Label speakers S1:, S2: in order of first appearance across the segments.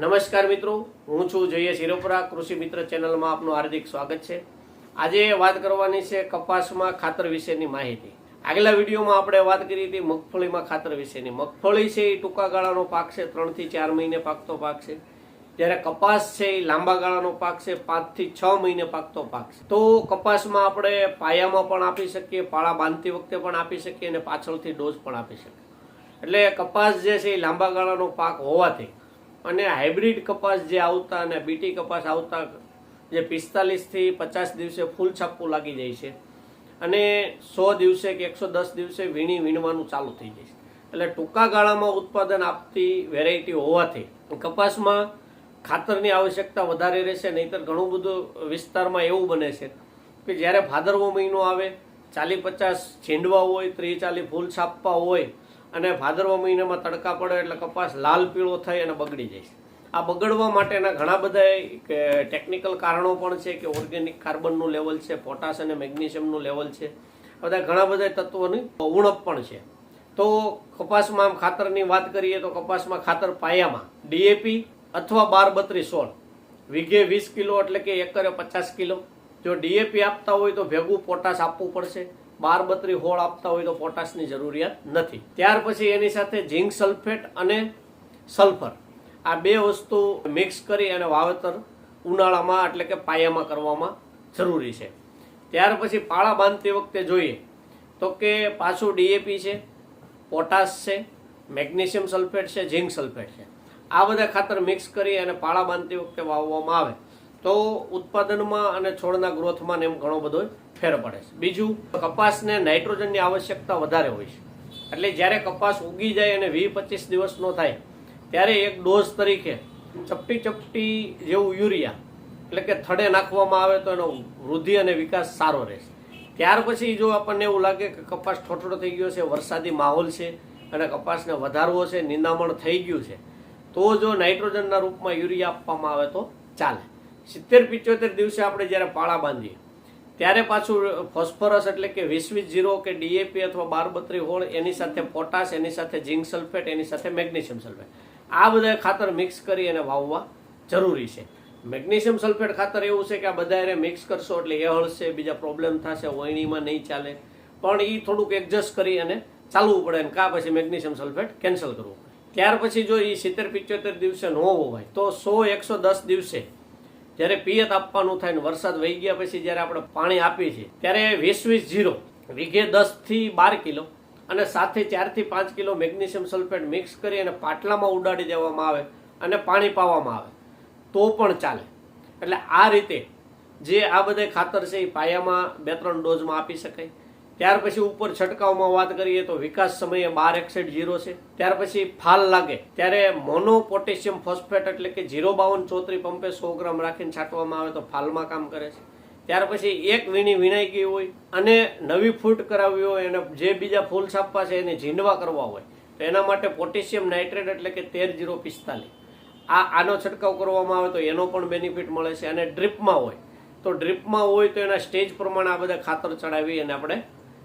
S1: નમસ્કાર મિત્રો, હું છું જય શિરોપરા કૃષિ મિત્ર ચેનલમાં આપનું હાર્દિક સ્વાગત છે. આજે વાત કરવાની છે કપાસમાં ખાતર વિશેની માહિતી. આગલા વિડીયોમાં આપણે વાત કરી હતી મગફળીમાં ખાતર વિશેની. મગફળી છે એ ટૂંકા ગાળાનો પાક છે, ત્રણથી ચાર મહિને પાકતો પાક છે. જ્યારે કપાસ છે એ લાંબા ગાળાનો પાક છે, પાંચથી છ મહિને પાકતો પાક છે. તો કપાસમાં આપણે પાયામાં પણ આપી શકીએ, પાળા બાંધતી વખતે પણ આપી શકીએ અને પાછળથી ડોઝ પણ આપી શકીએ. એટલે કપાસ જે છે એ લાંબા ગાળાનો પાક હોવાથી અને હાઇબ્રિડ કપાસ જે આવતા અને બીટી કપાસ આવતા જે પિસ્તાલીસથી પચાસ દિવસે ફૂલ છાપવું લાગી જાય છે. અને સો દિવસે કે એકસો દસ દિવસે વીણી વીણવાનું ચાલુ થઈ જાય છે. એટલે ટૂંકા ગાળામાં ઉત્પાદન આપતી વેરાયટી હોવાથી કપાસમાં ખાતરની આવશ્યકતા વધારે રહેશે, નહીંતર ઘણું બધું વિસ્તારમાં એવું બને છે કે જ્યારે ભાદરવો મહિનો આવે ચાલી પચાસ છીંડવા હોય, ત્રીસ ચાલી ફૂલ છાપવા હોય અને ભાદરવા મહિનામાં તડકા પડે એટલે કપાસ લાલ પીળો થઈ અને બગડી જાય આ બગડવા માટેના ઘણા બધા ટેકનિકલ કારણો પણ છે કે ઓર્ગેનિક કાર્બનનું લેવલ છે પોટાશ અને મેગ્નેશિયમનું લેવલ છે. બધા ઘણા બધા તત્વોની ઉણપ પણ છે. તો કપાસમાં આમ ખાતરની વાત કરીએ તો કપાસમાં ખાતર પાયામાં ડીએપી અથવા બાર બત્રીસ સોળ. વીઘે વીસ કિલો એટલે કે એકરે પચાસ કિલો. જો ડીએપી આપતા હોય તો ભેગું પોટાશ આપવું પડશે. બાર બત્રી હોળ આપતા હોય તો પોટાશની જરૂરિયાત નથી. ત્યાર પછી એની સાથે ઝીંક સલ્ફેટ અને સલ્ફર. આ બે વસ્તુ મિક્સ કરી અને વાવેતર ઉનાળામાં એટલે કે પાયામાં કરવામાં જરૂરી છે. ત્યાર પછી પાળા બાંધતી વખતે જોઈએ તો કે પાછું ડીએપી છે, પોટાશ છે, મેગ્નેશિયમ સલ્ફેટ છે, ઝીંક સલ્ફેટ છે. આ બધા ખાતર મિક્સ કરી અને પાળા બાંધતી વખતે વાવવામાં આવે. તો ઉત્પાદનમાં અને છોડના ગ્રોથમાં એમ ઘણો બધો ફેર પડે છે. બીજું, કપાસને નાઇટ્રોજનની આવશ્યકતા વધારે હોય છે. એટલે જ્યારે કપાસ ઉગી જાય અને વીસ પચીસ દિવસનો થાય, ત્યારે એક ડોઝ તરીકે ચપટી ચપટી જેવું યુરિયા, એટલે કે થડે નાખવામાં આવે તો એનો વૃદ્ધિ અને વિકાસ સારો રહેશે. ત્યાર પછી જો આપણને એવું લાગે કે કપાસ ઠોઠડો થઈ ગયો છે, વરસાદી માહોલ છે, અને કપાસને વધારવો છે, નિંદામણ થઈ ગયું છે, તો જો નાઇટ્રોજનના રૂપમાં યુરિયા આપવામાં આવે તો ચાલે. સિત્તેર પિચોતેર દિવસે આપણે જ્યારે પાળા બાંધીએ, ત્યારે પાછું ફોસ્ફરસ એટલે કે વીસ વીસ જીરો કે ડીએપી અથવા બારબત્રી હોળ એની સાથે પોટાશ, એની સાથે ઝીંક સલ્ફેટ, એની સાથે મેગ્નેશિયમ સલ્ફેટ. આ બધા ખાતર મિક્સ કરી અને વાવવા જરૂરી છે. મેગ્નેશિયમ સલ્ફેટ ખાતર એવું છે કે આ બધા એને મિક્સ કરશો એટલે એ હળશે, બીજા પ્રોબ્લેમ થશે વહીણીમાં નહીં ચાલે. પણ એ થોડુંક એડજસ્ટ કરી અને ચાલવું પડે ને કા પછી મેગ્નેશિયમ સલ્ફેટ કેન્સલ કરવું પડે. ત્યાર પછી જો એ સિત્તેર પિચોતેર દિવસે ન હોવાય, તો સો એકસો દસ દિવસે જ્યારે પિયત આપવાનું થાય ને વરસાદ વહી ગયા પછી જ્યારે આપણે પાણી આપીએ છીએ, ત્યારે વીસ વીસ જીરો, વીઘે દસથી બાર કિલો અને સાથે ચારથી પાંચ કિલો મેગ્નેશિયમ સલ્ફેટ મિક્સ કરી અને પાટલામાં ઉડાડી દેવામાં આવે અને પાણી પાવામાં આવે. તો પણ ચાલે. એટલે આ રીતે જે આ બધા ખાતર છે એ પાયામાં બે ત્રણ ડોઝમાં આપી શકાય. ત્યાર પછી ઉપર છંટકાવમાં વાત કરીએ તો વિકાસ સમયે બાર એકસઠ જીરો છે. ત્યાર પછી ફાલ લાગે, ત્યારે મોનો પોટેશિયમ ફોસ્ફેટ એટલે કે જીરો બાવન ચોત્રી પંપે સો ગ્રામ રાખીને છાંટવામાં આવે તો ફાલમાં કામ કરે છે. ત્યાર પછી એક વીણી વીણાઈ ગઈ હોય અને નવી ફૂટ કરાવવી હોય અને જે બીજા ફૂલ છાપવા છે એને ઝીંડવા કરવા હોય, તો એના માટે પોટેશિયમ નાઇટ્રેટ એટલે કે તેર જીરો પિસ્તાલીસ. આ આનો છંટકાવ કરવામાં આવે તો એનો પણ બેનિફિટ મળે છે અને ડ્રીપમાં હોય, તો ડ્રીપમાં હોય તો એના સ્ટેજ પ્રમાણે આ બધા ખાતર ચડાવી અને આપણે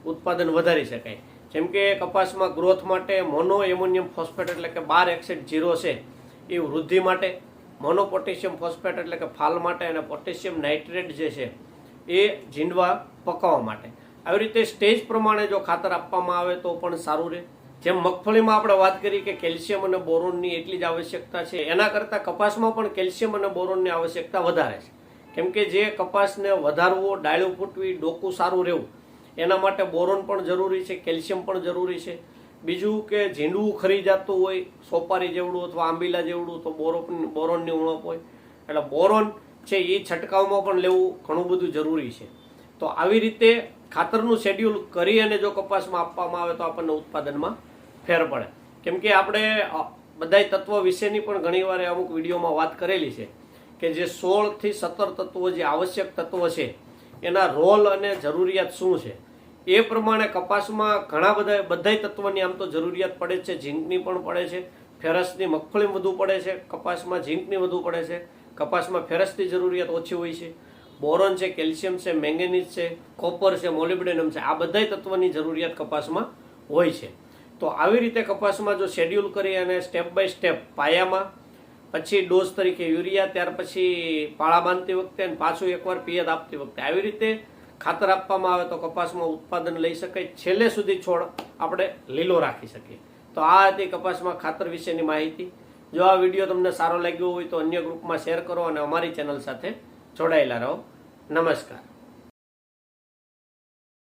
S1: ઉત્પાદન વધારી શકાય. જેમ કે કપાસમાં ગ્રોથ માટે મોનો એમોનિયમ ફોસ્ફેટ એટલે કે બાર એકસઠ જીરો છે, એ વૃદ્ધિ માટે મોનો પોટેશિયમ ફોસ્ફેટ એટલે કે ફાલ માટે અને પોટેશિયમ નાઇટ્રેટ જે છે, એ ઝીંડવા પકાવવા માટે. આવી રીતે સ્ટેજ પ્રમાણે જો ખાતર આપવામાં આવે તો પણ સારું રહે. જેમ મગફળીમાં આપણે વાત કરી કે કેલ્શિયમ અને બોરોનની એટલી જ આવશ્યકતા છે, એના કરતાં કપાસમાં પણ કેલ્શિયમ અને બોરોનની આવશ્યકતા વધારે છે. કેમ કે જે કપાસને વધારવો, ડાળું ફૂટવી, ડોકું સારું રહેવું એના માટે બોરોન પણ જરૂરી છે, કેલ્શિયમ પણ જરૂરી છે. બીજું કે ઝીંડવું ખરી જતું હોય, સોપારી જેવડું અથવા આંબીલા જેવડું, તો બોરોન બોરોનની ઉણપ હોય. એટલે બોરોન છે એ છંટકાવમાં પણ લેવું ઘણું બધું જરૂરી છે. તો આવી રીતે ખાતરનું શેડ્યુલ કરી અને જો કપાસમાં આપવામાં આવે તો આપણને ઉત્પાદનમાં ફેર પડે. કેમ કે આપણે બધાય તત્વ વિશેની પણ ઘણીવાર અમુક વિડીયોમાં વાત કરેલી છે કે જે સોળથી સત્તર તત્વો જે આવશ્યક તત્વો છે એના રોલ અને જરૂરિયાત શું છે? એ પ્રમાણે કપાસમાં ઘણા બધા, બધાય તત્વની આમ તો જરૂરિયાત પડે છે. ઝીંકની પણ પડે છે. ફેરસની મગફળી વધુ પડે છે. કપાસમાં ઝીંકની વધુ પડે છે. કપાસમાં ફેરસની જરૂરિયાત ઓછી હોય છે. બોરોન છે, કેલ્શિયમ છે, મેંગેનીઝ છે, કોપર છે, મોલિબ્ડેનમ છે. આ બધાય તત્વની જરૂરિયાત કપાસમાં હોય છે. તો આવી રીતે કપાસમાં જો શેડ્યુલ કરી અને સ્ટેપ બાય સ્ટેપ પાયામાં પછી ડોઝ તરીકે યુરિયા, ત્યાર પછી પાળા બાંધતી વખતે અને પાછું એકવાર પિયત આપતી વખતે. આવી રીતે ખાતર આપવામાં આવે તો કપાસમાં ઉત્પાદન લઈ શકાય. છેલ્લે સુધી છોડ આપણે લીલો રાખી શકીએ. તો આ હતી કપાસમાં ખાતર વિશેની માહિતી. જો આ વીડિયો તમને સારો લાગ્યો હોય તો અન્ય ગ્રુપમાં શેર કરો અને અમારી ચેનલ સાથે જોડાયેલા રહો. નમસ્કાર.